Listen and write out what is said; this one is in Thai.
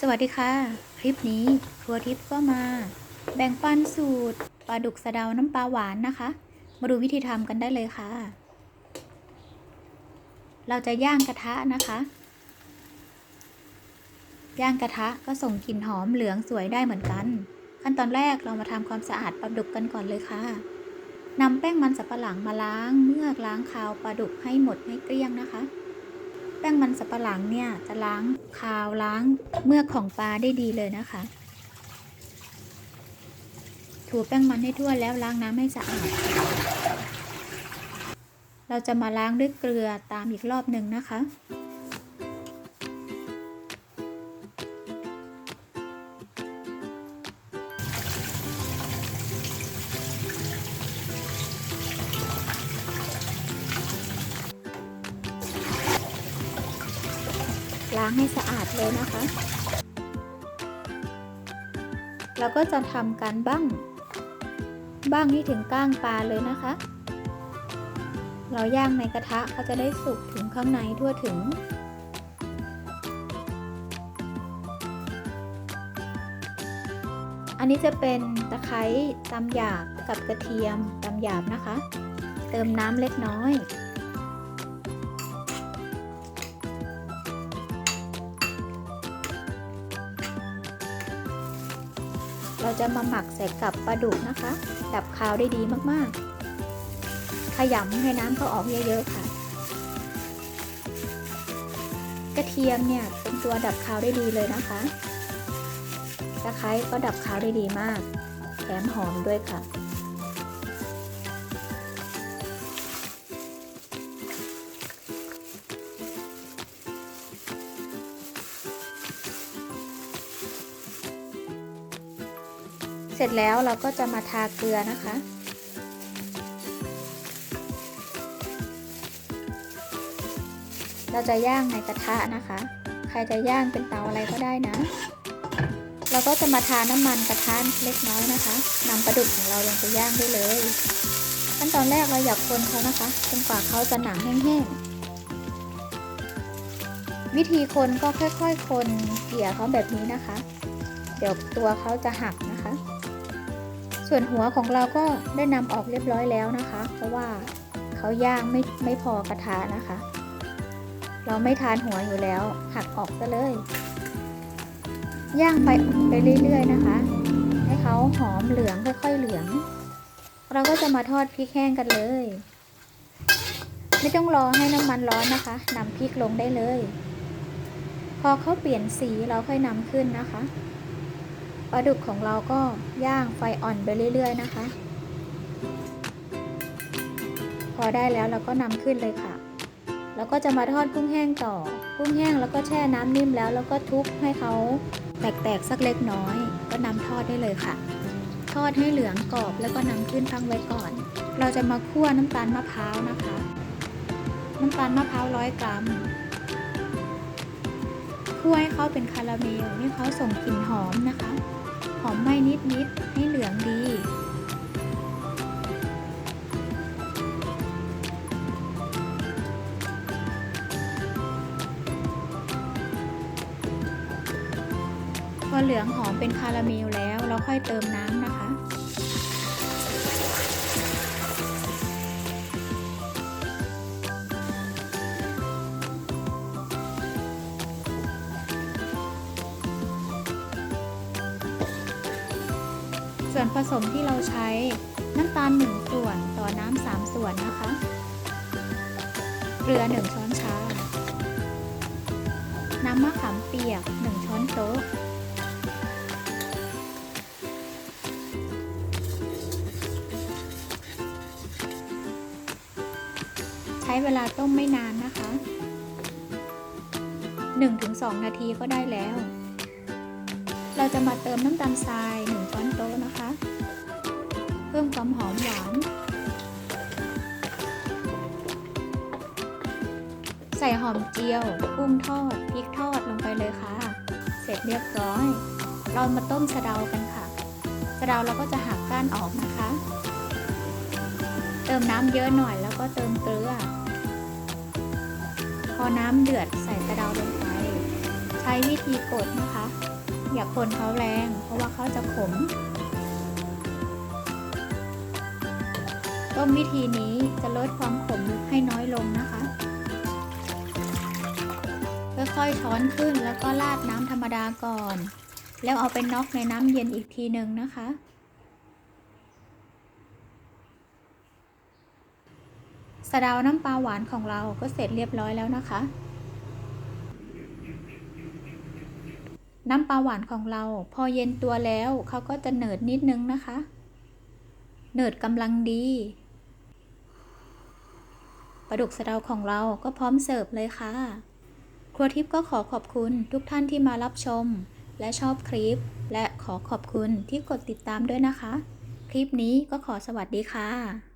สวัสดีค่ะ คลิปนี้ครัวทิพย์ก็มา แบ่งปันสูตรปลาดุกสะเดาน้ำปลาหวานนะคะ มาดูวิธีทำกันได้เลยค่ะ เราจะย่างกระทะนะคะ ย่างกระทะก็ส่งกลิ่นหอมเหลืองสวยได้เหมือนกัน ขั้นตอนแรกเรามาทำความสะอาดปลาดุกกันก่อนเลยค่ะนำแป้งมันสับปะหลังมาล้างเมือกล้างคาวปลาดุกให้หมดให้เกลี้ยงนะคะ มันสับปะหลังเนี่ยจะล้างคาวล้างเมือกของปลาได้ดีเลยนะคะ ถูแป้งมันให้ทั่วแล้วล้างน้ำให้สะอาด เราจะมาล้างด้วยเกลือตามอีกรอบหนึ่งนะคะ ล้างให้สะอาดเลยนะคะเราก็จะทำการบ้าง บ้างให้ถึงก้างปลาเลยนะคะ เราย่างในกระทะก็จะได้สุกถึงข้างในทั่วถึงอันนี้จะเป็นตะไคร้ตำหยาบกับกระเทียมตำหยาบนะคะ เติมน้ำเล็กน้อย จะมาหมักใส่กับปลาดุกนะคะ ดับคาวได้ดีมากๆ ขยำให้น้ำเขาออกเยอะๆค่ะ กระเทียมเนี่ยเป็นตัวดับคาวได้ดีเลยนะคะตะไคร้ก็ดับคาวได้ดีมาก แถมหอมด้วยค่ะ เสร็จแล้วเราก็จะมาทาเกลือนะคะ เราจะย่างในกระทะนะคะ ใครจะย่างเป็นเตาอะไรก็ได้นะ เราก็จะมาทาน้ำมันกระทะเล็กน้อยนะคะนำปลาดุกของเราลงไปย่างได้เลย ขั้นตอนแรกเราอยากคนเขานะคะจนกว่าเขาจะหนังแห้งๆ วิธีคนก็ค่อยๆ คนเกี่ยเขาแบบนี้นะคะ เดี๋ยวตัวเขาจะหักนะคะ ส่วนหัวของเราก็ได้นำออกเรียบร้อยแล้วนะคะ เพราะว่าเขาย่างไม่ไม่พอกระทะนะคะ เราไม่ทานหัวอยู่แล้วหักออกซะเลย ย่างไปไปเรื่อยๆนะคะ ให้เขาหอมเหลืองค่อยๆเหลือง เราก็จะมาทอดพริกแห้งกันเลย ไม่ต้องรอให้น้ำมันร้อนนะคะนำพริกลงได้เลย พอเขาเปลี่ยนสีเราค่อยนำขึ้นนะคะ ลาดุกของเราก็ย่างไฟอ่อนไปเรื่อย ๆ นะคะ พอได้แล้วเราก็นำขึ้นเลยค่ะ แล้วก็จะมาทอดกุ้งแห้งต่อ กุ้งแห้งแล้วก็แช่น้ำนิ่มแล้ว แล้วก็ทุบให้เขาแตกๆสักเล็กน้อย ก็นำทอดได้เลยค่ะ ทอดให้เหลืองกรอบแล้วก็นำขึ้นตั้งไว้ก่อน เราจะมาคั่วน้ำตาลมะพร้าวนะคะ น้ำตาลมะพร้าวร้อยกรัมคั่วให้เขาเป็นคาราเมลให้เขาส่งกลิ่นหอมนะคะ หอมไหม้นิดๆให้เหลืองดี พอเหลืองหอมเป็นคาราเมลแล้ว เราค่อยเติมน้ำ ส่วนผสมที่เราใช้น้ำตาล 1 ส่วนต่อน้ำ3ส่วนนะคะ เกลือ 1 ช้อนชา น้ำมะขามเปียก 1 ช้อนโต๊ะ ใช้เวลาต้มไม่นานนะคะ 1-2 นาทีก็ได้แล้ว เราจะมาเติมน้ำตาลทราย1ช้อนโต๊ะนะคะ เพิ่มความหอมหวาน ใส่หอมเจียวกุ้งทอดพริกทอดลงไปเลยค่ะ เสร็จเรียบร้อย เรามาต้มสะเดากันค่ะ สะเดาเราก็จะหักก้านออกนะคะ เติมน้ำเยอะหน่อยแล้วก็เติมเกลือ พอน้ำเดือดใส่สะเดาลงไป ใช้วิธีกดนะคะ อย่าคนเขาแรง เพราะว่าเขาจะขม ต้มวิธีนี้จะลดความขมให้น้อยลงนะคะ ค่อยๆช้อนขึ้นแล้วก็ราดน้ำธรรมดาก่อน แล้วเอาไปน็อกในน้ำเย็นอีกทีหนึ่งนะคะสะเดาน้ำปลาหวานของเราก็เสร็จเรียบร้อยแล้วนะคะ น้ำปลาหวานของเรา พอเย็นตัวแล้วเขาก็จะเหนิดนิดนึงนะคะเหนิดกำลังดีปลาดุกสะเดาของเราก็พร้อมเสิร์ฟเลยค่ะ ครัวทิพย์ก็ขอขอบคุณทุกท่านที่มารับชม และชอบคลิป และขอขอบคุณที่กดติดตามด้วยนะคะ คลิปนี้ก็ขอสวัสดีค่ะ